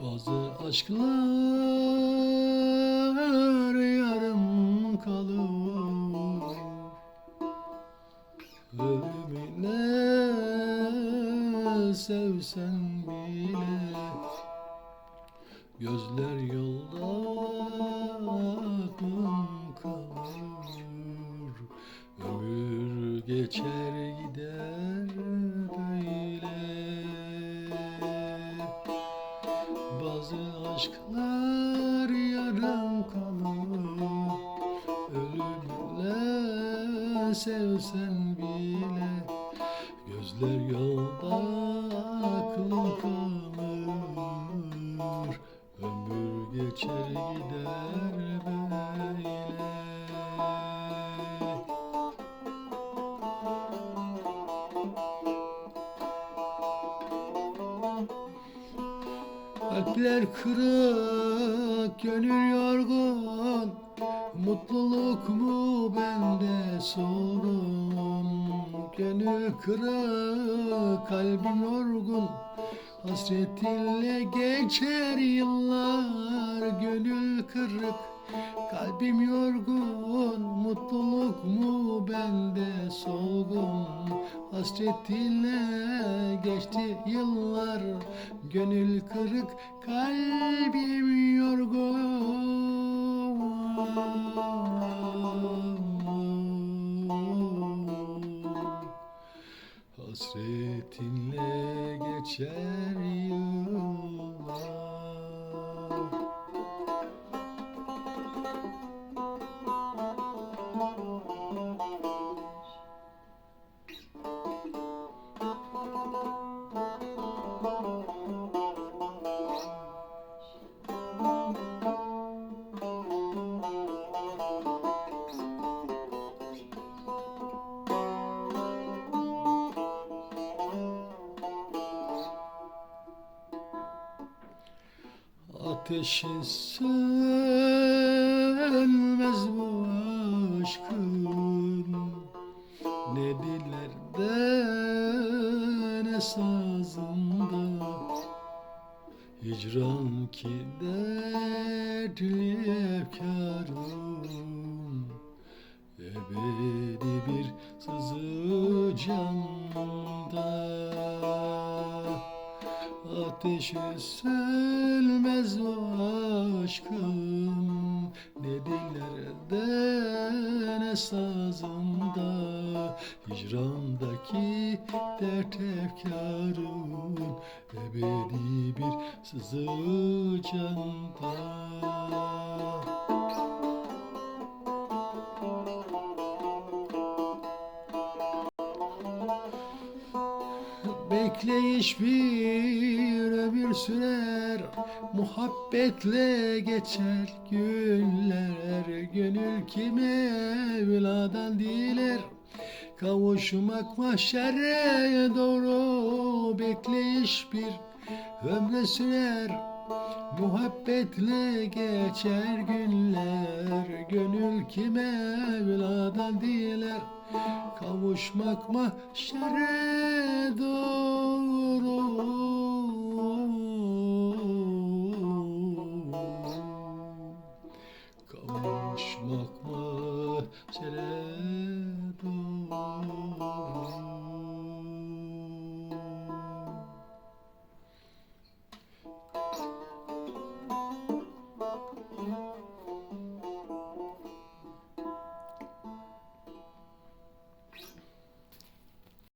Bazı aşklar kalır Ölümüne sevsen bile Gözler yolda aklım kalır. Ömür geçer sevsen bile Gözler yolda aklım kalır. Ömür geçer gider böyle. Kalpler kırık, gönül yorgun Mutluluk mu bende sorun? Gönül kırık, kalbim yorgun Hasretinle geçer yıllar. Gönül kırık, kalbim yorgun Mutluluk mu bende solgun Hasretinle geçti yıllar. Gönül kırık, kalbim yorgun. Hasretinle geçer Ateşi sönmez bu aşkın. Ne dillerde ne sazında Hicran ki dertli efkarım. Ebedi Ateşi sönmez o aşkın Ne dillerde ne sazında Hicrandaki dert efkarın Ebedi bir sızı canda Bekleyiş bir ömür sürer Muhabbetle geçer günler. Gönül kime evladan diler? Kavuşmak mahşere doğru Bekleyiş bir ömre sürer. Muhabbetle geçer günler Gönül kime evladan diler? Kavuşmak mahşere mahşere